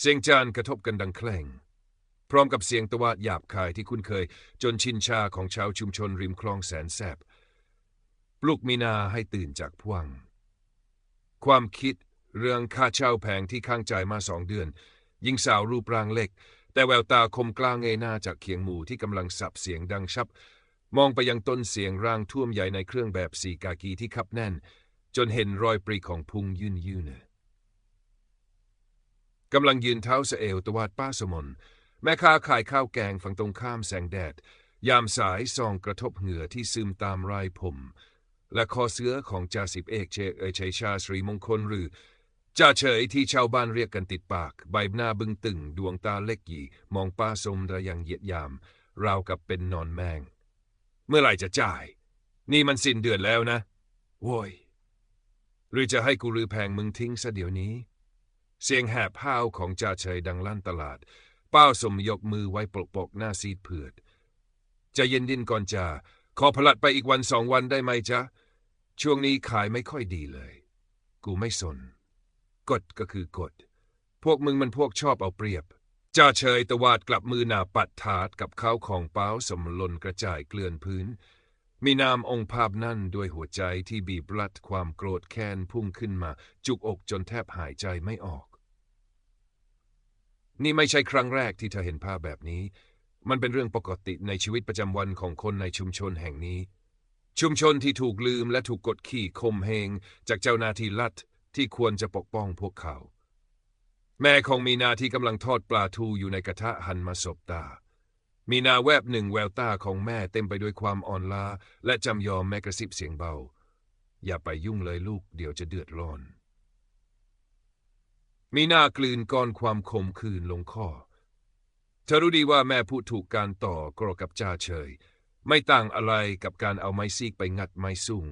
เสียงจานกระทบกันดังแคลงพร้อมกับเสียงตะวาดหยาบคายที่คุ้นเคย จนชินชาของชาวชุมชนริมคลองแสนแสบปลุกมีนาให้ตื่นจากพวัง ความคิดเรื่องค่าเช่าแพงที่ข้างจ่ายมาสองเดือน ยิงสาวรูปร่างเล็ก แต่แววตาคมกล้าเงยหน้าจากเขียงหมูที่กำลังสับเสียงดังชับ มองไปยังต้นเสียงร่างท่วมใหญ่ในเครื่องแบบสีกากีที่คับแน่น จนเห็นรอยปรีของพุงยื่นยื่น กำลังยืนเท้าสเอวตวาดป้าสมนแม่ค้าขายข้าวแกงฝั่งตรงข้ามแสงแดด ยามสายส่องกระทบเหงื่อที่ซึมตามรายผม และคอเสื้อของจ่าสิบเอกเชเอยชัยชาสรีมงคลหรือจ่าเฉยที่ชาวบ้านเรียกกันติดปาก ใบหน้าบึ้งตึง ดวงตาเล็กหยีมองป้าสมระยังเหยียดยาม ราวกับเป็นนอนแมง เมื่อไหร่จะจ่าย นี่มันสิ้นเดือนแล้วนะโว้ยหรือจะให้กูรือแพงมึงทิ้งซะเดี๋ยวนี้ เสียงแหบห้าวของจ่าเฉยดังลั่นตลาดเป้าสมยกมือไว้ปกปกหน้าซีดเผือดจะเย็นดินก่อนจ่าขอผลัดไปอีกวันสองวันได้ไหมจ๊ะ ช่วงนี้ขายไม่ค่อยดีเลย กูไม่สน กฎก็คือกฎ พวกมึงมันพวกชอบเอาเปรียบจ่าเฉยตวาดกลับมือหนาปัดถาดกับข้าวของเป้าสมลนกระจายเกลื่อนพื้น มีนามองค์ภาพนั่นด้วยหัวใจที่บีบรัดความโกรธแค้นพุ่งขึ้นมา จุกอกจนแทบหายใจไม่ออก นี่ไม่ใช่ครั้งแรกที่เธอเห็นภาพแบบนี้ มันเป็นเรื่องปกติในชีวิตประจำวันของคนในชุมชนแห่งนี้ ชุมชนที่ถูกลืมและถูกกดขี่ข่มเหงจากเจ้าหน้าที่รัฐที่ควรจะปกป้องพวกเขา แม่ของมีนาที่กำลังทอดปลาทูอยู่ในกระทะหันมาสบตา มีนาแวบหนึ่งแววตาของแม่เต็มไปด้วยความอ่อนล้าและจำยอมแม่กระซิบเสียงเบา อย่าไปยุ่งเลยลูกเดี๋ยวจะเดือดร้อน มีนากลืนก้อนความขมขื่นลงคอเธอรู้ดีว่าแม่พูดถูกการต่อกรกับจ่าเฉย ไม่ต่างอะไรกับการเอาไม้ซีกไปงัดไม้สุ่ง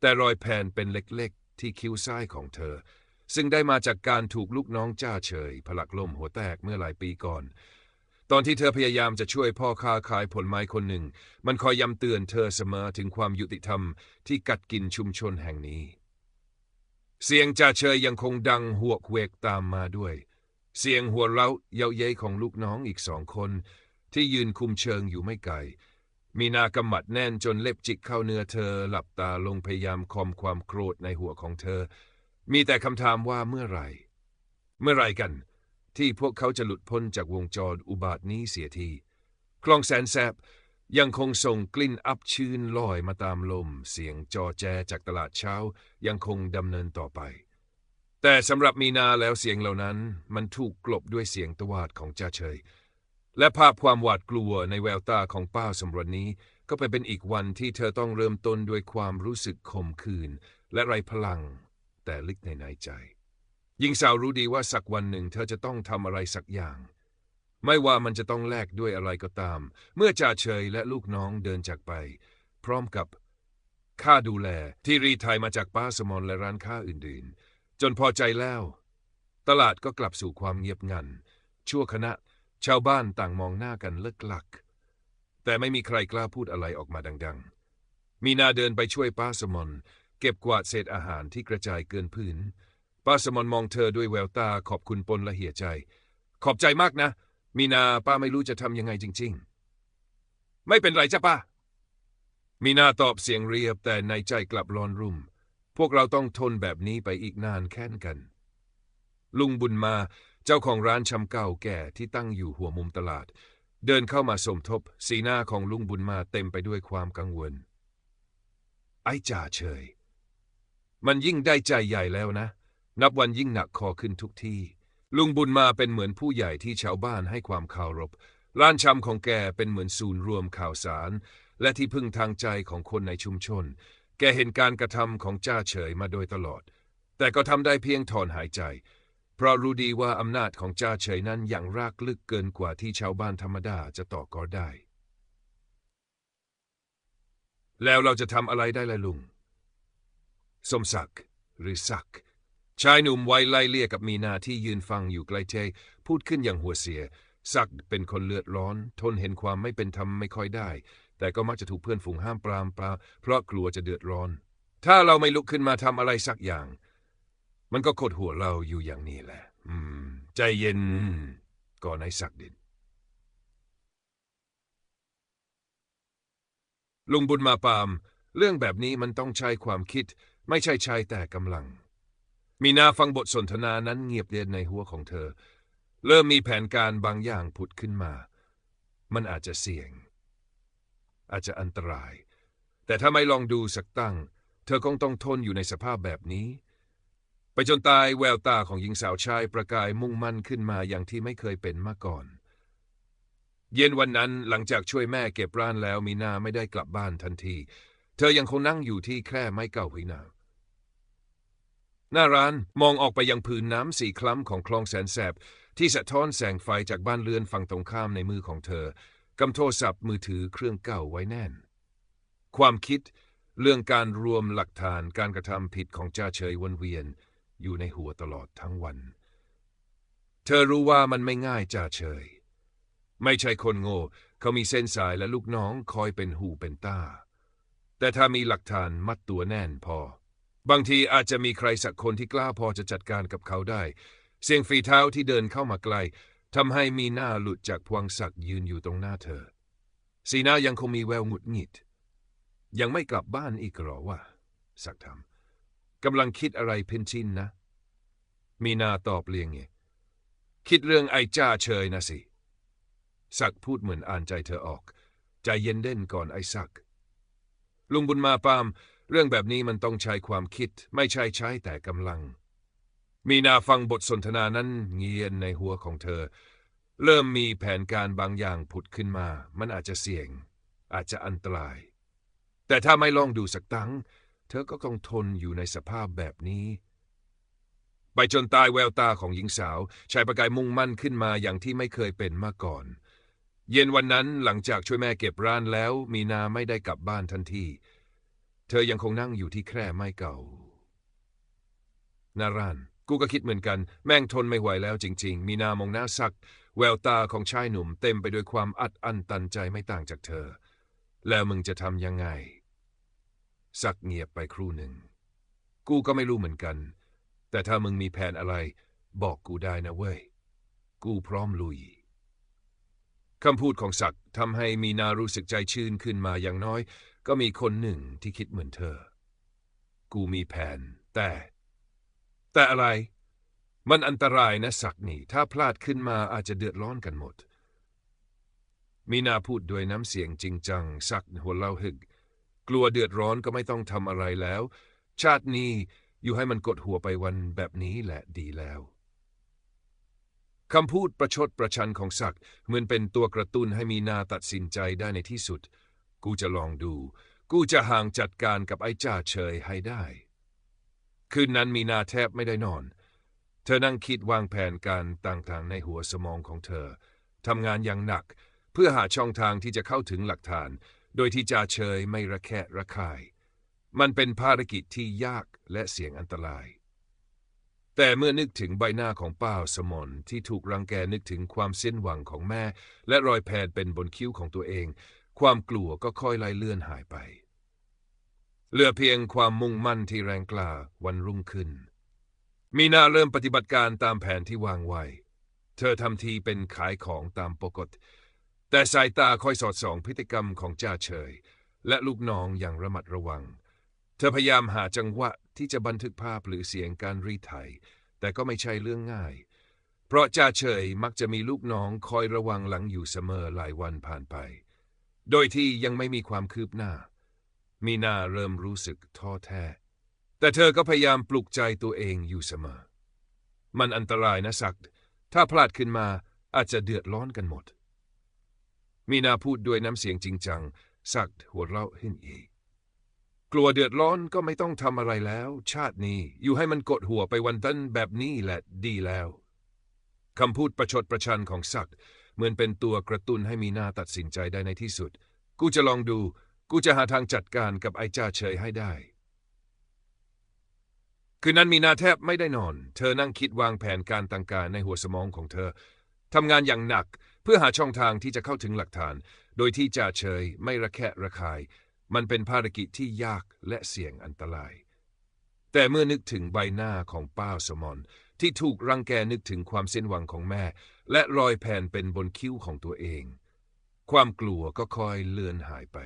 แต่รอยแผนเป็นเล็กๆ ที่คิ้วซ้ายของเธอ ซึ่งได้มาจากการถูกลูกน้องจ้าเฉย ผลักล้มหัวแตกเมื่อหลายปีก่อน ตอนที่เธอพยายามจะช่วยพ่อค้าขายผลไม้คนหนึ่ง มันคอยย้ำเตือนเธอเสมอถึงความยุติธรรมที่กัดกินชุมชนแห่งนี้ เสียงจ่าเฉยยังคงดังหวกเวกตามมาด้วย เสียงหัวเราะเย้าเย้ยของลูกน้องอีกสองคน ที่ยืนคุมเชิงอยู่ไม่ไกล มีนากำมัดแน่นจนเล็บจิกเข้าเนื้อเธอ หลับตาลงพยายามคอมความโกรธในหัวของเธอ มีแต่คำถามว่าเมื่อไหร่ เมื่อไรกัน ที่พวกเขาจะหลุดพ้นจากวงจรอุบาทนี้เสียที คลองแสนแสบ ยังคงส่งกลิ่นอับชื้นลอยมาตามลม เสียงจอแจจากตลาดเช้ายังคงดำเนินต่อไป แต่สำหรับมีนาแล้วเสียงเหล่านั้น มันถูกกลบด้วยเสียงตวาดของจ่าเฉย และภาพความหวาดกลัวในแววตาของป้าสมรนนี้ ก็ไปเป็นอีกวันที่เธอต้องเริ่มต้นด้วยความรู้สึกขมขื่นและไรพลัง แต่ลึกในในใจยิงสาวรู้ดีว่าสักวันหนึ่งเธอจะต้องทำอะไรสักอย่าง ไม่ว่ามันจะต้องแลกด้วยอะไรก็ตาม เมื่อจ่าเฉยและลูกน้องเดินจากไป พร้อมกับค่าดูแลที่รีไทยมาจากป้าสมรและร้านค้าอื่นๆ จนพอใจแล้ว ตลาดก็กลับสู่ความเงียบงัน ชั่วขณะ ชาวบ้านต่างมองหน้ากันเลิกลัก แต่ไม่มีใครกล้าพูดอะไรออกมาดังๆ มีนาเดินไปช่วยป้าสมรเก็บกวาดเศษอาหารที่กระจายเกินพื้น ป้าสมรมองเธอด้วยแววตาขอบคุณปนละเหี่ยใจ ขอบใจมากนะ มีนาป้าไม่รู้จะทำยังไงจริง ๆ ไม่เป็นไรจ้ะป้า มีนาตอบเสียงเรียบแต่ในใจกลับร้อนรุ่ม พวกเราต้องทนแบบนี้ไปอีกนานแค่นกัน ลุงบุญมาเจ้าของร้านชำเก่าแก่ที่ตั้งอยู่หัวมุมตลาด เดินเข้ามาสมทบ สีหน้าของลุงบุญมาเต็มไปด้วยความกังวล ไอ้จ่าเฉย มันยิ่งได้ใจใหญ่แล้วนะ นับวันยิ่งหนักคอขึ้นทุกที่ ลุงบุญมาเป็นเหมือนผู้ใหญ่ที่ชาวบ้านให้ความเคารพ ร้านชำของแกเป็นเหมือนศูนย์รวมข่าวสาร และที่พึ่งทางใจของคนในชุมชน แกเห็นการกระทำของจ้าเฉยมาโดยตลอด แต่ก็ทำได้เพียงถอนหายใจ เพราะรู้ดีว่าอำนาจของจ้าเฉยนั้นอย่างรากลึกเกินกว่าที่ชาวบ้านธรรมดาจะต่อกอได้ แล้วเราจะทำอะไรได้ล่ะลุง สมศักดิ์หรือศักดิ์ ชายหนุ่มวัยไล่เลี่ยกับมีนาที่ยืนฟังอยู่ใกล้เทพูดขึ้นอย่างหัวเสียศักเป็นคนเลือดร้อน ทนเห็นความไม่เป็นธรรมไม่ค่อยได้ แต่ก็มักจะถูกเพื่อนฝูงห้ามปรามปราเพราะกลัวจะเดือดร้อน ถ้าเราไม่ลุกขึ้นมาทำอะไรสักอย่าง มันก็กดหัวเราอยู่อย่างนี้แหละ อืม ใจเย็นก่อนไอ้ศักดินลุงบุญมาปาม เรื่องแบบนี้มันต้องใช้ความคิด ไม่ใช่ใช้แต่กำลัง มีนาฟังบทสนทนานั้นเงียบเรียนในหัวของเธอ เริ่มมีแผนการบางอย่างผุดขึ้นมา มันอาจจะเสี่ยง อาจจะอันตราย แต่ถ้าไม่ลองดูสักตั้ง เธอคงต้องทนอยู่ในสภาพแบบนี้ ไปจนตายแววตาของหญิงสาวชายประกายมุ่งมั่นขึ้นมาอย่างที่ไม่เคยเป็นมาก่อน เย็นวันนั้นหลังจากช่วยแม่เก็บร้านแล้วมีนาไม่ได้กลับบ้านทันที เธอยังคงนั่งอยู่ที่แคร่ไม้เก่าหินา หน้าร้านมองออกไปยังผืนน้ำสีคล้ำของคลองแสนแสบ ที่สะท้อนแสงไฟจากบ้านเรือนฝั่งตรงข้ามในมือของเธอกำโทรศัพท์มือถือเครื่องเก่าไว้แน่น ความคิดเรื่องการรวมหลักฐานการกระทำผิดของจ่าเฉยวนเวียน อยู่ในหัวตลอดทั้งวัน เธอรู้ว่ามันไม่ง่ายจ่าเฉย ไม่ใช่คนโง่ เขามีเส้นสายและลูกน้องคอยเป็นหูเป็นตาแต่ถ้ามีหลักฐานมัดตัวแน่นพอ บางทีอาจจะมีใครสักคนที่กล้าพอจะจัดการกับเขาได้ เสียงฝีเท้าที่เดินเข้ามาไกลทำให้มีหน้าหลุดจากพวงศักดิ์ยืนอยู่ตรงหน้าเธอ สีหน้ายังคงมีแววหงุดหงิด ยังไม่กลับบ้านอีกหรอวะศักทำกำลังคิดอะไรเพนชินนะ มีนาตอบเลียงไงคิดเรื่องไอ้จ้าเชยนะสิศักพูดเหมือนอ่านใจเธอออก ใจเย็นเด่นก่อนไอ้ศัก ลุงบุญมาปาม เรื่องแบบนี้มันต้องใช้ความคิดไม่ใช่ใช้แต่กำลัง มีนาฟังบทสนทนานั้นเงียนในหัวของเธอ เริ่มมีแผนการบางอย่างผุดขึ้นมา มันอาจจะเสี่ยง อาจจะอันตราย แต่ถ้าไม่ลองดูสักตั้ง เธอก็ต้องทนอยู่ในสภาพแบบนี้ ไปจนตายแววตาของหญิงสาวชายประกายมุ่งมั่นขึ้นมาอย่างที่ไม่เคยเป็นมาก่อน เย็นวันนั้นหลังจากช่วยแม่เก็บร้านแล้ว มีนาไม่ได้กลับบ้านทันที เธอยังคงนั่งอยู่ที่แคร่ไม้เก่า นาราน กูก็คิดเหมือนกัน แม่งทนไม่ไหวแล้วจริง ๆ มีนามองหน้าซัก แววตาของชายหนุ่มเต็มไปด้วยความอัดอั้นตันใจไม่ต่างจากเธอ แล้วมึงจะทำยังไงซักเงียบไปครู่หนึ่ง กูก็ไม่รู้เหมือนกัน แต่ถ้ามึงมีแผนอะไร บอกกูได้นะเว้ย กูพร้อมลุยคำพูดของศักดิ์ทำให้มีนารู้สึกใจชื่นขึ้นมาอย่างน้อย ก็มีคนหนึ่งที่คิดเหมือนเธอ กูมีแผน แต่ แต่อะไร มันอันตรายนะศักนี่ ถ้าพลาดขึ้นมาอาจจะเดือดร้อนกันหมด มีนาพูดด้วยน้ำเสียงจริงจังศักหัวเล่าหึก กลัวเดือดร้อนก็ไม่ต้องทำอะไรแล้ว ชาตินี้อยู่ให้มันกดหัวไปวันแบบนี้แหละดีแล้วคำพูดประชดประชันของศักดิ์เหมือนเป็นตัวกระตุ้นให้มีนาตัดสินใจได้ในที่สุด กูจะลองดู กูจะห่างจัดการกับไอ้จ่าเฉยให้ได้ คืนนั้นมีนาแทบไม่ได้นอน เธอนั่งคิดวางแผนการต่างๆ ในหัวสมองของเธอทำงานอย่างหนัก เพื่อหาช่องทางที่จะเข้าถึงหลักฐาน โดยที่จ่าเฉยไม่ระแคะระคาย มันเป็นภารกิจที่ยากและเสี่ยงอันตราย แต่เมื่อนึกถึงใบหน้าของป้าสมนที่ถูกรังแกนึกถึงความสิ้นหวังของแม่ และรอยแผลเป็นบนคิ้วของตัวเอง ความกลัวก็ค่อยไล่เลื่อนหายไป เหลือเพียงความมุ่งมั่นที่แรงกล้าวันรุ่งขึ้น มีนาเริ่มปฏิบัติการตามแผนที่วางไว้ เธอทำทีเป็นขายของตามปกติ แต่สายตาคอยสอดส่องพฤติกรรมของจ่าเฉย และลูกน้องอย่างระมัดระวัง เธอพยายามหาจังหวะที่จะบันทึกภาพหรือเสียงการรีไถแต่ก็ไม่ใช่เรื่องง่าย เพราะจ่าเฉยมักจะมีลูกน้องคอยระวังหลังอยู่เสมอหลายวันผ่านไป โดยที่ยังไม่มีความคืบหน้า มีนาเริ่มรู้สึกท้อแท้ แต่เธอก็พยายามปลุกใจตัวเองอยู่เสมอ มันอันตรายนะศักด์ถ้าพลาดขึ้นมาอาจจะเดือดร้อนกันหมด มีนาพูดด้วยน้ำเสียงจริงจัง ศักด์หัวเราะขึ้นอีก กลัวเดือดร้อนก็ไม่ต้องทำอะไรแล้ว ชาตินี้อยู่ให้มันกดหัวไปวันต้นแบบนี้แหละดีแล้วคำพูดประชดประชันของศักด์ เหมือนเป็นตัวกระตุ้นให้มีหน้าตัดสินใจได้ในที่สุด กูจะลองดู กูจะหาทางจัดการกับไอ้จ้าเฉยให้ได้ คืนนั้นมีนาแทบไม่ได้นอน เธอนั่งคิดวางแผนการต่างๆในหัวสมองของเธอทำงานอย่างหนักเพื่อหาช่องทางที่จะเข้าถึงหลักฐาน โดยที่จ่าเฉยไม่ระแคะระคาย มันเป็นภารกิจที่ยากและเสี่ยงอันตราย แต่เมื่อนึกถึงใบหน้าของป้าสมอนที่ถูกรังแกนึกถึงความเส้นหวังของแม่ และรอยแผ่นเป็นบนคิ้วของตัวเอง ความกลัวก็คอยเลือนหายไป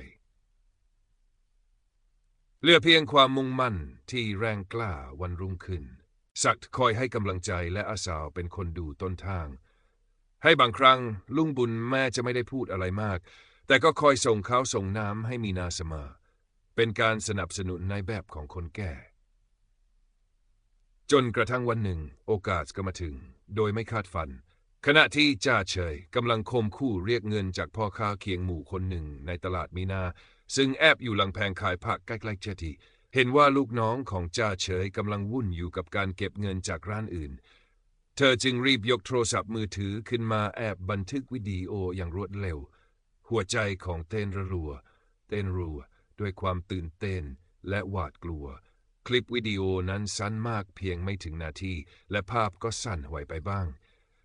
เหลือเพียงความมุ่งมั่นที่แรงกล้าวันรุ่งขึ้นศักคอยให้กำลังใจและอาสาวเป็นคนดูต้นทาง ให้บางครั้งลุงบุญแม่จะไม่ได้พูดอะไรมาก แต่ก็คอยส่งข้าวส่งน้ำให้มีนาเสมอเป็นการสนับสนุนในแบบของคนแก่ จนกระทั่งวันหนึ่ง โอกาสก็มาถึง โดยไม่คาดฝัน ขณะที่จ่าเฉยกำลังคมคู่เรียกเงินจากพ่อค้าเคียงหมู่คนหนึ่งในตลาดมีนา ซึ่งแอบอยู่หลังแผงขายผักใกล้ๆเจดีเห็นว่าลูกน้องของจ่าเฉยกำลังวุ่นอยู่กับการเก็บเงินจากร้านอื่น เธอจึงรีบยกโทรศัพท์มือถือขึ้นมาแอบบันทึกวิดีโออย่างรวดเร็ว หัวใจของเต้นระรัว เต้นรัว ด้วยความตื่นเต้นและหวาดกลัว คลิปวิดีโอนั้นสั้นมากเพียงไม่ถึงนาที และภาพก็สั่นไหวไปบ้าง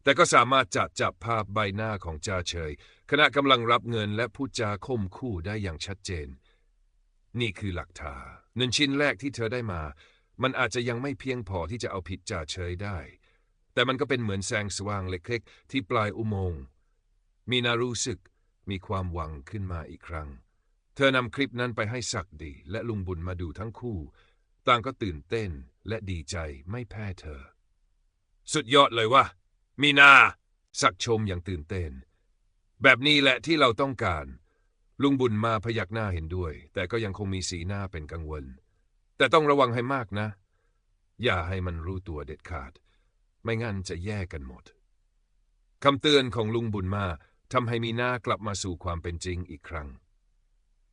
แต่ก็สามารถจัดจับภาพใบหน้าของจ่าเฉย ขณะกำลังรับเงินและพูดจาข่มคู่ได้อย่างชัดเจน นี่คือหลักฐานเงินชิ้นแรกที่เธอได้มา มันอาจจะยังไม่เพียงพอที่จะเอาผิดจ่าเฉยได้ แต่มันก็เป็นเหมือนแสงสว่างเล็กๆ ที่ปลายอุโมงค์มีนารู้สึกมีความหวังขึ้นมาอีกครั้ง เธอนำคลิปนั้นไปให้ศักดีและลุงบุญมาดูทั้งคู่ ต่างก็ตื่นเต้นและดีใจไม่แพ้เธอ สุดยอดเลยว่ะ มีนาศักชมอย่างตื่นเต้น แบบนี้แหละที่เราต้องการ ลุงบุญมาพยักหน้าเห็นด้วย แต่ก็ยังคงมีสีหน้าเป็นกังวล แต่ต้องระวังให้มากนะ อย่าให้มันรู้ตัวเด็ดขาด ไม่งั้นจะแย่กันหมดคำเตือนของลุงบุญมาทำให้มีหน้ากลับมาสู่ความเป็นจริงอีกครั้ง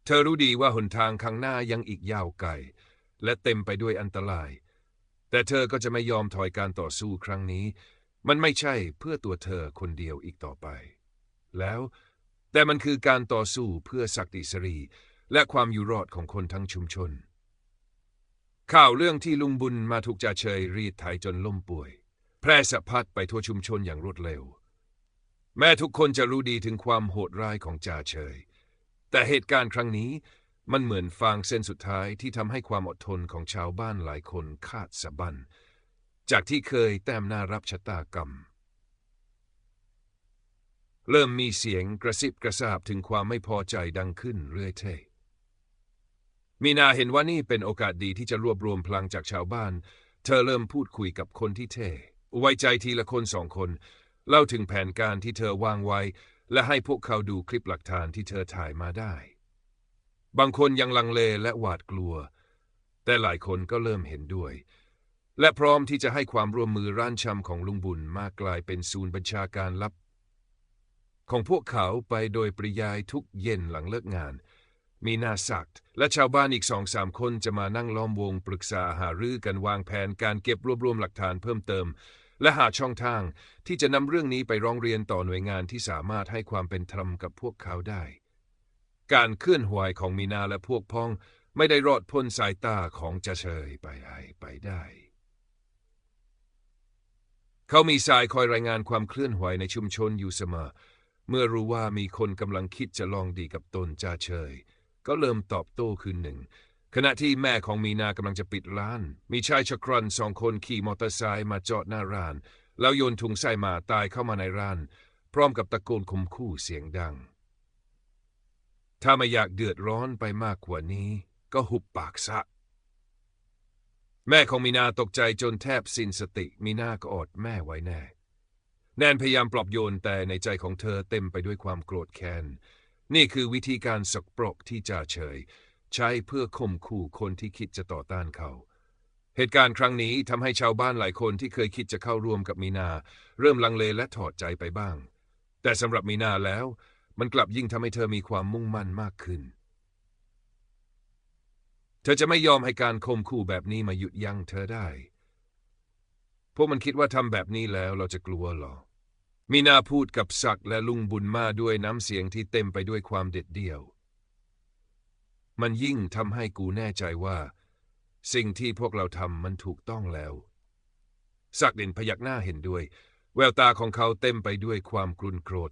เธอรู้ดีว่าหนทางข้างหน้ายังอีกยาวไกล และเต็มไปด้วยอันตราย แต่เธอก็จะไม่ยอมถอยการต่อสู้ครั้งนี้ มันไม่ใช่เพื่อตัวเธอคนเดียวอีกต่อไป แล้ว แต่มันคือการต่อสู้เพื่อศักดิสรี และความอยู่รอดของคนทั้งชุมชน ข่าวเรื่องที่ลุงบุญมาถูกจ่าเฉยรีดไถจนล้มป่วย แพร่สะพัดไปทั่วชุมชนอย่างรวดเร็ว แม้ทุกคนจะรู้ดีถึงความโหดร้ายของจ่าเฉย แต่เหตุการณ์ครั้งนี้มันเหมือนฟางเส้นสุดท้ายที่ทำให้ความอดทนของชาวบ้านหลายคนขาดสะบั้น จากที่เคยแต้มหน้ารับชะตากรรม เริ่มมีเสียงกระซิบกระซาบถึงความไม่พอใจดังขึ้นเรื่อยเทมีนาเห็นว่านี่เป็นโอกาสดีที่จะรวบรวมพลังจากชาวบ้าน เธอเริ่มพูดคุยกับคนที่เท่ไว้ใจทีละคนสองคน เล่าถึงแผนการที่เธอวางไว้ และให้พวกเขาดูคลิปหลักฐานที่เธอถ่ายมาได้ บางคนยังลังเลและหวาดกลัว แต่หลายคนก็เริ่มเห็นด้วย และพร้อมที่จะให้ความร่วมมือร้านชำของลุงบุญมากกลายเป็นศูนย์บัญชาการลับ ของพวกเขาไปโดยปริยายทุกเย็นหลังเลิกงาน มีนาศักดิ์และชาวบ้านอีกสองสามคนจะมานั่งล้อมวงปรึกษาหารือกันวางแผนการเก็บรวบรวมหลักฐานเพิ่มเติม และหาช่องทางที่จะนำเรื่องนี้ไปร้องเรียนต่อหน่วยงานที่สามารถให้ความเป็นธรรมกับพวกเขาได้ การเคลื่อนไหวของมีนาและพวกพ้องไม่ได้รอดพ้นสายตาของจะเชยไปไอไปได้ เขามีสายคอยรายงานความเคลื่อนไหวในชุมชนอยู่เสมอ เมื่อรู้ว่ามีคนกำลังคิดจะลองดีกับตนจ่าเชยก็เริ่มตอบโต้คืนหนึ่ง ขณะที่แม่ของมีนากำลังจะปิดร้าน มีชายชะกรันสองคนขี่มอเตอร์ไซค์มาจอดหน้าร้าน แล้วโยนถุงใส่หมาตายเข้ามาในร้าน พร้อมกับตะโกนข่มขู่เสียงดัง ถ้าไม่อยากเดือดร้อนไปมากกว่านี้ ก็หุบปากซะ แม่ของมีนาตกใจจนแทบสิ้นสติ มีนาก็อดแม่ไว้แน่ แนนพยายามปลอบโยนแต่ในใจของเธอเต็มไปด้วยความโกรธแค้น นี่คือวิธีการสกปรกที่จ่าเฉย ใช้เพื่อข่มขู่คนที่คิดจะต่อต้านเขา เหตุการณ์ครั้งนี้ทำให้ชาวบ้านหลายคนที่เคยคิดจะเข้าร่วมกับมีนา เริ่มลังเลและถอดใจไปบ้าง แต่สำหรับมีนาแล้ว มันกลับยิ่งทำให้เธอมีความมุ่งมั่นมากขึ้น เธอจะไม่ยอมให้การข่มขู่แบบนี้มาหยุดยั้งเธอได้ พวกมันคิดว่าทำแบบนี้แล้วเราจะกลัวหรอ มีนาพูดกับศักดิ์และลุงบุญมาด้วยน้ำเสียงที่เต็มไปด้วยความเด็ดเดี่ยว มันยิ่งทำให้กูแน่ใจว่า สิ่งที่พวกเราทำมันถูกต้องแล้วศักดินพยักหน้าเห็นด้วย แววตาของเขาเต็มไปด้วยความกรุนโกรธ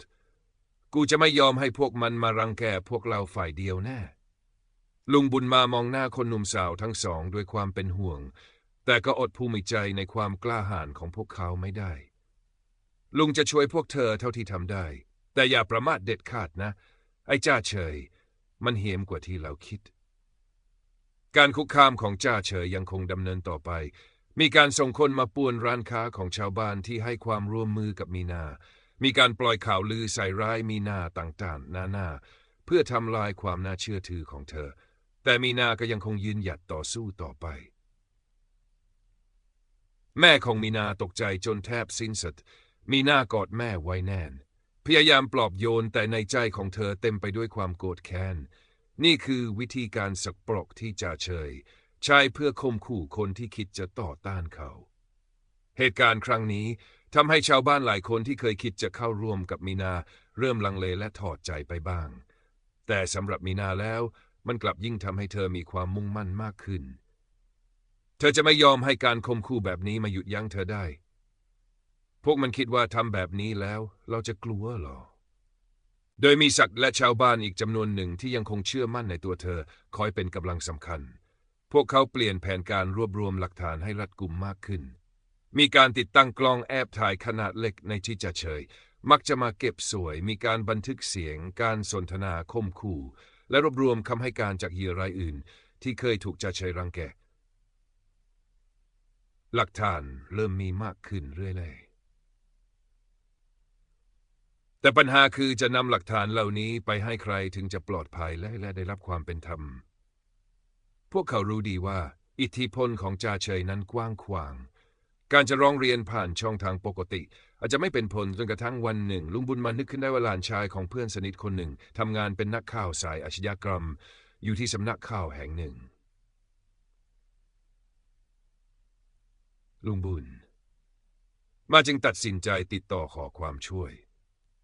กูจะไม่ยอมให้พวกมันมารังแกพวกเราฝ่ายเดียวแน่ ลุงบุญมามองหน้าคนหนุ่มสาวทั้งสองด้วยความเป็นห่วง แต่ก็อดภูมิใจในความกล้าหาญของพวกเขาไม่ได้ ลุงจะช่วยพวกเธอเท่าที่ทำได้ แต่อย่าประมาทเด็ดขาดนะ ไอ้จ้าเฉย มันเหียมกว่าที่เราคิด การคุกคามของจ้าเฉยยังคงดำเนินต่อไป มีการส่งคนมาป่วนร้านค้าของชาวบ้านที่ให้ความร่วมมือกับมีนา มีการปล่อยข่าวลือใส่ร้ายมีนาต่างๆ นานาเพื่อทำลายความน่าเชื่อถือของเธอ แต่มีนาก็ยังคงยืนหยัดต่อสู้ต่อไป แม่ของมีนาตกใจจนแทบสิ้นสติมีนากอดแม่ไว้แน่น พยายามปลอบโยนแต่ในใจของเธอเต็มไปด้วยความโกรธแค้น นี่คือวิธีการสักปรกที่จ่าเฉย ใช้เพื่อข่มขู่คนที่คิดจะต่อต้านเขา เหตุการณ์ครั้งนี้ทำให้ชาวบ้านหลายคนที่เคยคิดจะเข้าร่วมกับมีนา เริ่มลังเลและถอดใจไปบ้าง แต่สำหรับมีนาแล้ว มันกลับยิ่งทำให้เธอมีความมุ่งมั่นมากขึ้น เธอจะไม่ยอมให้การข่มขู่แบบนี้มาหยุดยั้งเธอได้ พวกมันคิดว่าทำแบบนี้แล้วเราจะกลัวหรอ โดยมีศักดิ์และชาวบ้านอีกจำนวนหนึ่งที่ยังคงเชื่อมั่นในตัวเธอ คอยเป็นกำลังสำคัญ พวกเขาเปลี่ยนแผนการรวบรวมหลักฐานให้รัดกุมมากขึ้น มีการติดตั้งกล้องแอบถ่ายขนาดเล็กในที่จะเฉย มักจะมาเก็บสวย มีการบันทึกเสียง การสนทนาข่มขู่ และรวบรวมคำให้การจากเหยื่อรายอื่น ที่เคยถูกจ่าเฉยรังแก หลักฐานเริ่มมีมากขึ้นเรื่อยๆ แต่ปัญหาคือจะนำหลักฐานเหล่านี้ไปให้ใครถึงจะปลอดภัยและและได้รับความเป็นธรรม พวกเขารู้ดีว่า อิทธิพลของจ่าเฉยนั้นกว้างขวาง การจะร้องเรียนผ่านช่องทางปกติ อาจจะไม่เป็นผลจนกระทั่งวันหนึ่ง ลุงบุญมานึกขึ้นได้ว่าหลานชายของเพื่อนสนิทคนหนึ่งทำงานเป็นนักข่าวสายอาชญากรรม อยู่ที่สำนักข่าวแห่งหนึ่ง ลุงบุญ มาจึงตัดสินใจติดต่อขอความช่วย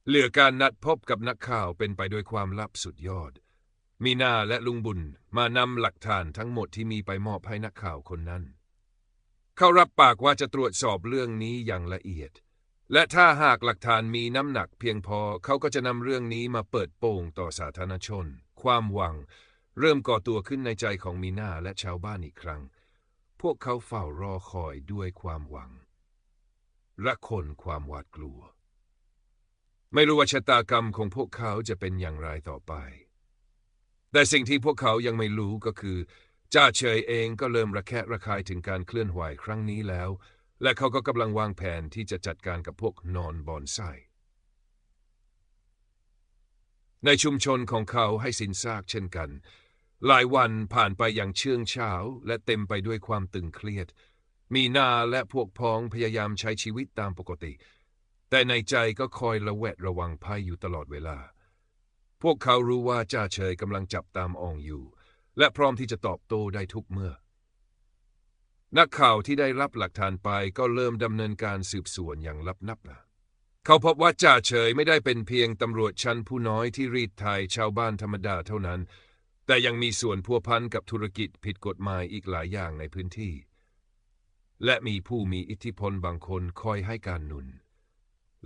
เหลือการนัดพบกับนักข่าวเป็นไปด้วยความลับสุดยอด มีนาและลุงบุญมานำหลักฐานทั้งหมดที่มีไปมอบให้นักข่าวคนนั้น เขารับปากว่าจะตรวจสอบเรื่องนี้อย่างละเอียด และถ้าหากหลักฐานมีน้ำหนักเพียงพอ เขาก็จะนำเรื่องนี้มาเปิดโปงต่อสาธารณชน ความหวัง เริ่มก่อตัวขึ้นในใจของมีนาและชาวบ้านอีกครั้ง พวกเขาเฝ้ารอคอยด้วยความหวัง และคนความหวาดกลัว ไม่รู้ว่าชะตากรรมของพวกเขาจะเป็นอย่างไรต่อไป แต่สิ่งที่พวกเขายังไม่รู้ก็คือ จ่าเฉยเองก็เริ่มระแคะระคายถึงการเคลื่อนไหวครั้งนี้แล้ว และเขาก็กำลังวางแผนที่จะจัดการกับพวกนอนบอนไซในชุมชนของเขาให้สินซากเช่นกัน หลายวันผ่านไปอย่างเชื่องเช้าและเต็มไปด้วยความตึงเครียด มีนาและพวกพ้องพยายามใช้ชีวิตตามปกติ แต่ในใจก็คอยระแวดระวังภัยอยู่ตลอดเวลา พวกเขารู้ว่าจ่าเฉยกำลังจับตามองอยู่ และพร้อมที่จะตอบโต้ได้ทุกเมื่อ นักข่าวที่ได้รับหลักฐานไปก็เริ่มดำเนินการสืบสวนอย่างลับนับนะเขาพบว่าจ่าเฉยไม่ได้เป็นเพียงตำรวจชั้นผู้น้อยที่รีดไถชาวบ้านธรรมดาเท่านั้น แต่ยังมีส่วนพัวพันกับธุรกิจผิดกฎหมายอีกหลายอย่างในพื้นที่ และมีผู้มีอิทธิพลบางคนคอยให้การหนุน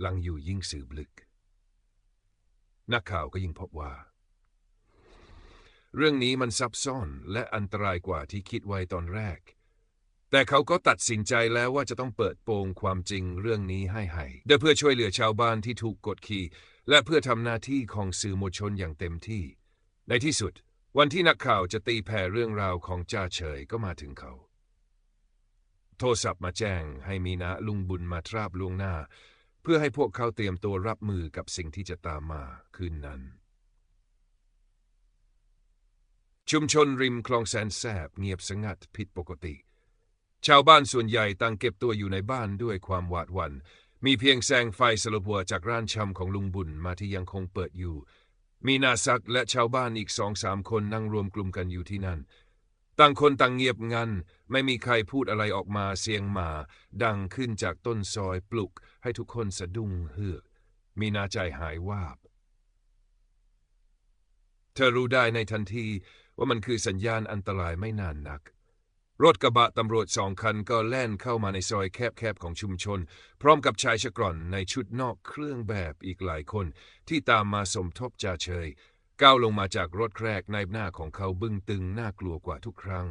หลังอยู่ยิ่งสืบลึก นักข่าวก็ยิ่งพบว่า เรื่องนี้มันซับซ้อนและอันตรายกว่าที่คิดไว้ตอนแรก แต่เขาก็ตัดสินใจแล้วว่าจะต้องเปิดโปงความจริงเรื่องนี้ให้ให้เพื่อช่วยเหลือชาวบ้านที่ถูกกดขี่ และเพื่อทำหน้าที่ของสื่อมวลชนอย่างเต็มที่ ในที่สุด วันที่นักข่าวจะตีแผ่เรื่องราวของจ่าเฉยก็มาถึงเขา โทรศัพท์มาแจ้งให้มีนาลุงบุญมาทราบล่วงหน้า เพื่อให้พวกเขาเตรียมตัวรับมือกับสิ่งที่จะตามมาคืนนั้น ชุมชนริมคลองแสนแสบเงียบสงัดผิดปกติ ชาวบ้านส่วนใหญ่ต่างเก็บตัวอยู่ในบ้านด้วยความหวาดหวัน่น มีเพียงแสงไฟสลัวจากร้านชำของลุงบุญมาที่ยังคงเปิดอยู่ มีนาซักและชาวบ้านอีกสองสามคนนั่งรวมกลุ่มกันอยู่ที่นั่น ต่างคนต่างเงียบงัน ไม่มีใครพูดอะไรออกมาเสียงหมา ดังขึ้นจากต้นซอยปลุกให้ทุกคนสะดุ้งเฮือกมีนาใจหายวาบ เธอรู้ได้ในทันทีว่ามันคือสัญญาณอันตรายไม่นานนัก รถกระบะตำรวจสองคันก็แล่นเข้ามาในซอยแคบๆของชุมชน พร้อมกับชายชะกร่อนในชุดนอกเครื่องแบบอีกหลายคน ที่ตามมาสมทบจ่าเชยก้าวลงมาจากรถแรกในหน้าของเขาบึ้งตึงน่ากลัวกว่าทุกครั้ง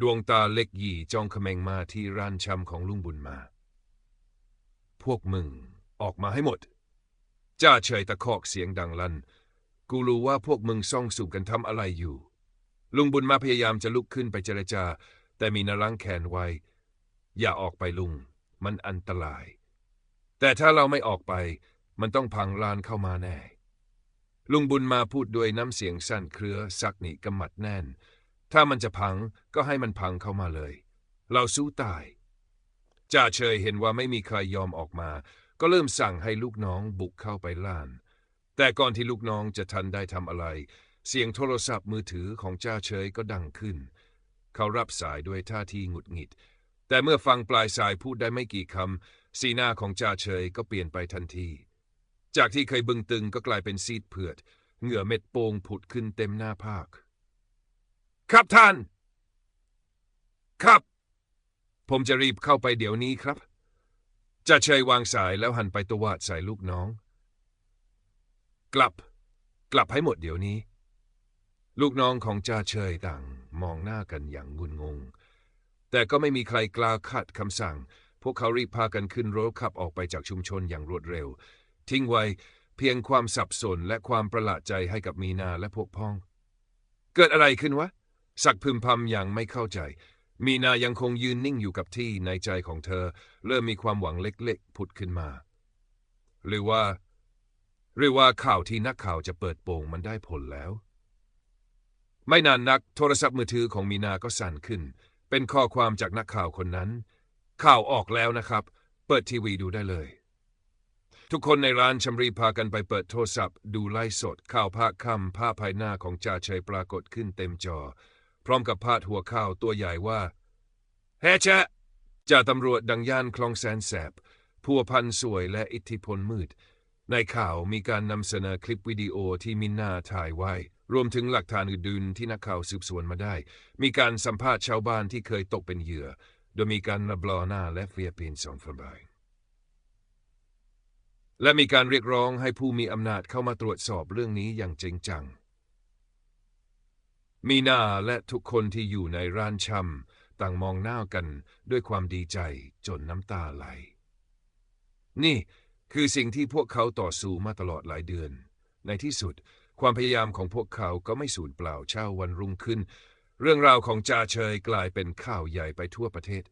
ดวงตาเล็กหยี่จ้องเขมงมาที่ร้านชำของลุงบุญมา พวกมึง ออกมาให้หมดจ้าเฉยตะคอกเสียงดังลั่นกูรู้ว่าพวกมึงซ่องสูบกันทำอะไรอยู่ ลุงบุญมาพยายามจะลุกขึ้นไปเจรจา แต่มีนารังแขนไว้ อย่าออกไปลุง มันอันตราย แต่ถ้าเราไม่ออกไป มันต้องพังลานเข้ามาแน่ ลุงบุญมาพูดด้วยน้ำเสียงสั่นเครือสักนิกำมัดแน่น ถ้ามันจะพังก็ให้มันพังเข้ามาเลย เราสู้ตายจ่าเฉยเห็นว่าไม่มีใครยอมออกมา ก็เริ่มสั่งให้ลูกน้องบุกเข้าไปล่าน แต่ก่อนที่ลูกน้องจะทันได้ทำอะไร เสียงโทรศัพท์มือถือของจ่าเฉยก็ดังขึ้น เขารับสายด้วยท่าทีหงุดหงิด แต่เมื่อฟังปลายสายพูดได้ไม่กี่คำ สีหน้าของจ่าเฉยก็เปลี่ยนไปทันที จากที่เคยบึงตึงก็กลายเป็นซีดเผือด เหงื่อเม็ดโป่งผุดขึ้นเต็มหน้าภาค ครับท่าน ครับ ผมจะรีบเข้าไปเดี๋ยวนี้ครับจ่าเฉยวางสายแล้วหันไปตวาดใส่ลูกน้อง กลับ กลับให้หมดเดี๋ยวนี้ ลูกน้องของจ่าเฉยต่าง มองหน้ากันอย่างงุนงง แต่ก็ไม่มีใครกล้าขัดคำสั่ง พวกเขารีบพากันขึ้นรถขับออกไปจากชุมชนอย่างรวดเร็ว ทิ้งไว้เพียงความสับสนและความประหลาดใจให้กับมีนาและพวกพ้อง เกิดอะไรขึ้นวะ สักพึมพำอย่างไม่เข้าใจ มีนายังคงยืนนิ่งอยู่กับที่ในใจของเธอ เริ่มมีความหวังเล็กๆ ผุดขึ้นมา หรือว่า หรือว่าข่าวที่นักข่าวจะเปิดโปงมันได้ผลแล้ว ไม่นานนักโทรศัพท์มือถือของมีนาก็สั่นขึ้น เป็นข้อความจากนักข่าวคนนั้น ข่าวออกแล้วนะครับ เปิดทีวีดูได้เลย ทุกคนในร้านชำรีพากันไปเปิดโทรศัพท์ ดูไล่สด ข่าวภาคค่ำภาพภายหน้าของจ่าเฉยปรากฏขึ้นเต็มจอ พร้อมกับพาดหัวข่าวตัวใหญ่ว่าแฮชะจ่าตำรวจดังย่านคลองแสนแสบพัวพันสวยและอิทธิพลมืด ในข่าวมีการนำเสนอคลิปวิดีโอที่มินนาถ่ายไว้ รวมถึงหลักฐานอื่นๆที่นักข่าวสืบสวนมาได้ มีการสัมภาษณ์ชาวบ้านที่เคยตกเป็นเหยื่อ โดยมีการระบลอหน้าและเฟียปีนสองฝบายและมีการเรียกร้องให้ผู้มีอำนาจเข้ามาตรวจสอบเรื่องนี้อย่างจริงจัง มีนาและทุกคนที่อยู่ในร้านชำต่างมองหน้ากันด้วยความดีใจจนน้ำตาไหล นี่คือสิ่งที่พวกเขาต่อสู้มาตลอดหลายเดือน ในที่สุด ความพยายามของพวกเขาก็ไม่สูญเปล่าเช้าวันรุ่งขึ้น เรื่องราวของจ่าเชยกลายเป็นข่าวใหญ่ไปทั่วประเทศ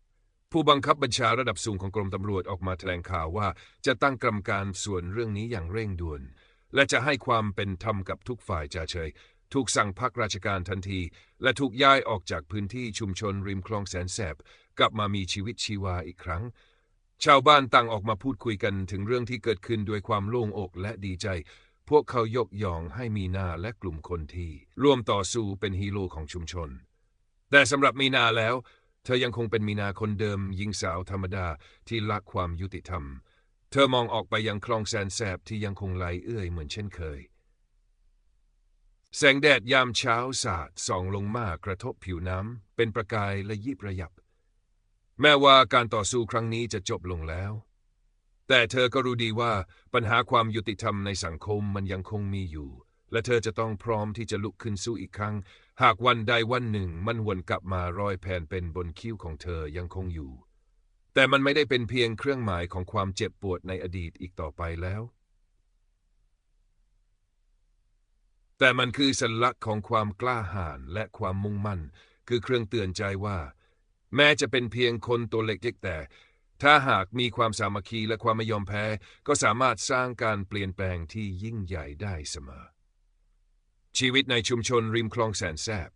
ผู้บังคับบัญชาระดับสูงของกรมตำรวจออกมาแถลงข่าวว่าจะตั้งกรรมการส่วนเรื่องนี้อย่างเร่งด่วน และจะให้ความเป็นธรรมกับทุกฝ่ายจ่าเชย ถูกสั่งพักราชการทันที และถูกย้ายออกจากพื้นที่ชุมชนริมคลองแสนแสบ กลับมามีชีวิตชีวาอีกครั้งชาวบ้านต่างออกมาพูดคุยกันถึงเรื่องที่เกิดขึ้นด้วยความโล่งอกและดีใจ พวกเขายกย่องให้มีนาและกลุ่มคนที่ร่วมต่อสู้เป็นฮีโร่ของชุมชน แต่สำหรับมีนาแล้ว เธอยังคงเป็นมีนาคนเดิมหญิงสาวธรรมดาที่รักความยุติธรรม เธอมองออกไปยังคลองแสนแสบที่ยังคงไหลเอื้อยเหมือนเช่นเคย แสงแดดยามเช้าสาดส่องลงมากระทบผิวน้ำเป็นประกายและยิบระยับ แม้ว่าการต่อสู้ครั้งนี้จะจบลงแล้ว แต่เธอก็รู้ดีว่าปัญหาความยุติธรรมในสังคมมันยังคงมีอยู่ และเธอจะต้องพร้อมที่จะลุกขึ้นสู้อีกครั้ง หากวันใดวันหนึ่งมันวนกลับมารอยแผ่นเป็นบนคิ้วของเธอยังคงอยู่ แต่มันไม่ได้เป็นเพียงเครื่องหมายของความเจ็บปวดในอดีตอีกต่อไปแล้ว แต่มันคือสัญลักษณ์ของความกล้าหาญและความมุ่งมั่น คือเครื่องเตือนใจว่า แม้จะเป็นเพียงคนตัวเล็กๆแต่ ถ้าหากมีความสามัคคีและความไม่ยอมแพ้ ก็สามารถสร้างการเปลี่ยนแปลงที่ยิ่งใหญ่ได้เสมอ ชีวิตในชุมชนริมคลองแสนแสบ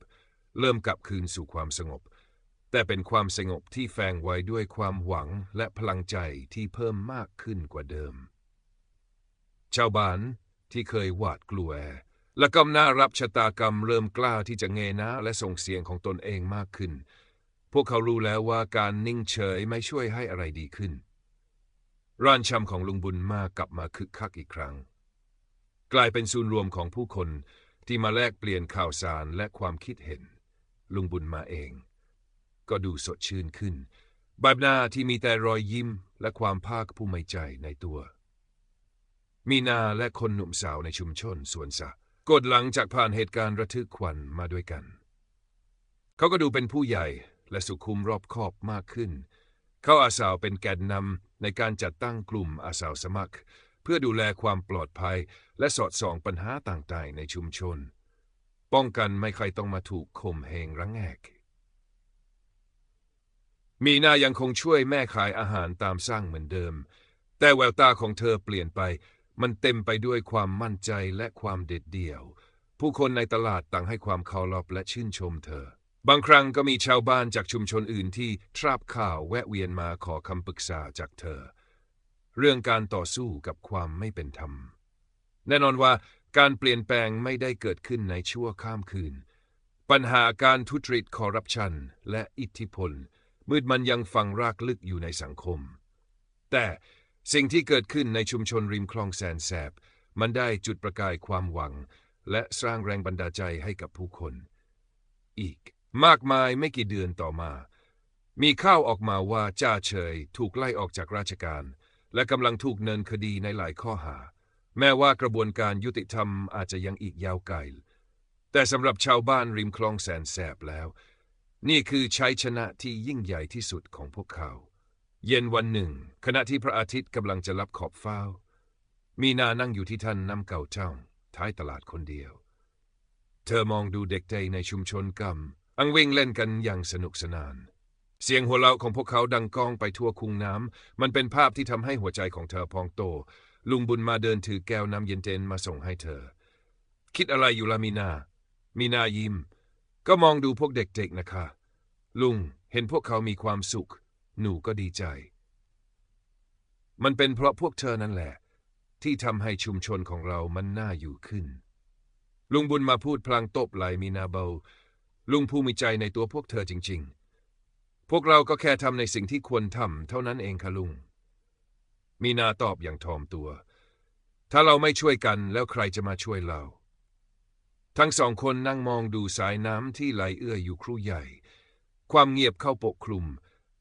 เริ่มกลับคืนสู่ความสงบ แต่เป็นความสงบที่แฝงไว้ด้วยความหวังและพลังใจที่เพิ่มมากขึ้นกว่าเดิม ชาวบ้านที่เคยหวาดกลัว และกำหน้ารับชะตากรรมเริ่มกล้าที่จะเงยหน้าและส่งเสียงของตนเองมากขึ้น พวกเขารู้แล้วว่าการนิ่งเฉยไม่ช่วยให้อะไรดีขึ้น ร้านชำของลุงบุญมากลับมาคึกคักอีกครั้ง กลายเป็นศูนย์รวมของผู้คนที่มาแลกเปลี่ยนข่าวสารและความคิดเห็น ลุงบุญมาเอง ก็ดูสดชื่นขึ้นใบหน้าที่มีแต่รอยยิ้มและความภาคภูมิใจในตัว มีนาและคนหนุ่มสาวในชุมชนสวนสะกดหลังจากผ่านเหตุการณ์ระทึกขวัญมาด้วยกัน เขาก็ดูเป็นผู้ใหญ่ และสุขุมรอบคอบมากขึ้น เขาอาสาวเป็นแกนนำในการจัดตั้งกลุ่มอาสาวสมัคร เพื่อดูแลความปลอดภัย และสอดส่องปัญหาต่างๆ ในชุมชน ป้องกันไม่ใครต้องมาถูกข่มเหงรังแงกมีนายังคงช่วยแม่ขายอาหารตามสร้างเหมือนเดิม แต่แววตาของเธอเปลี่ยนไป มันเต็มไปด้วยความมั่นใจและความเด็ดเดี่ยว ผู้คนในตลาดต่างให้ความเคารพและชื่นชมเธอ บางครั้งก็มีชาวบ้านจากชุมชนอื่นที่ทราบข่าวแวะเวียนมาขอคำปรึกษาจากเธอ เรื่องการต่อสู้กับความไม่เป็นธรรม แน่นอนว่าการเปลี่ยนแปลงไม่ได้เกิดขึ้นในชั่วข้ามคืน ปัญหาการทุจริตคอร์รัปชันและอิทธิพล มืดมันยังฝังรากลึกอยู่ในสังคม แต่สิ่งที่เกิดขึ้นในชุมชนริมคลองแสนแสบ มันได้จุดประกายความหวัง และสร้างแรงบันดาลใจให้กับผู้คน มากมายไม่กี่เดือนต่อมา มีข่าวออกมาว่าจ้าเฉยถูกไล่ออกจากราชการ และกำลังถูกเนินคดีในหลายข้อหา แม้ว่ากระบวนการยุติธรรมอาจจะยังอีกยาวไกล แต่สำหรับชาวบ้านริมคลองแสนแสบแล้ว นี่คือชัยชนะที่ยิ่งใหญ่ที่สุดของพวกเขา เย็นวันหนึ่ง ขณะที่พระอาทิตย์กำลังจะลับขอบฟ้ามีนานั่งอยู่ที่ท่านน้ำเก่าเจ้า ท้ายตลาดคนเดียว เธอมองดูเด็กใจในชุมชนกำ อังวิ่งเล่นกันอย่างสนุกสนาน เสียงหัวเราะของพวกเขาดังก้องไปทั่วคุงน้ำ มันเป็นภาพที่ทำให้หัวใจของเธอพองโต ลุงบุญมาเดินถือแก้วน้ำเย็นเจนมาส่งให้เธอ คิดอะไรอยู่ละมีนา มีนายิ้ม ก็มองดูพวกเด็กๆนะคะ ลุงเห็นพวกเขามีความสุข หนูก็ดีใจ มันเป็นเพราะพวกเธอนั่นแหละ ที่ทำให้ชุมชนของเรามันน่าอยู่ขึ้น ลุงบุญมาพูดพลางตบไหลมีนาเบา ลุงภูมิใจในตัวพวกเธอจริง ๆ พวกเราก็แค่ทำในสิ่งที่ควรทำเท่านั้นเองค่ะลุง มีนาตอบอย่างทอมตัว ถ้าเราไม่ช่วยกันแล้วใครจะมาช่วยเรา ทั้งสองคนนั่งมองดูสายน้ำที่ไหลเอื้ออยู่ครู่ใหญ่ ความเงียบเข้าปกคลุม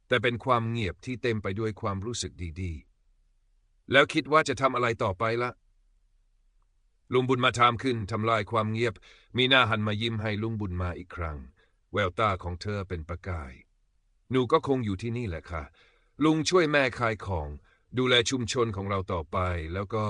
แต่เป็นความเงียบที่เต็มไปด้วยความรู้สึกดีๆ แล้วคิดว่าจะทำอะไรต่อไปละ ลุงบุญมาถามขึ้นทำลายความเงียบ มีหน้าหันมายิ้มให้ลุงบุญมาอีกครั้ง แววตาของเธอเป็นประกาย หนูก็คงอยู่ที่นี่แหละค่ะ ลุงช่วยแม่ขายของ ดูแลชุมชนของเราต่อไป แล้วก็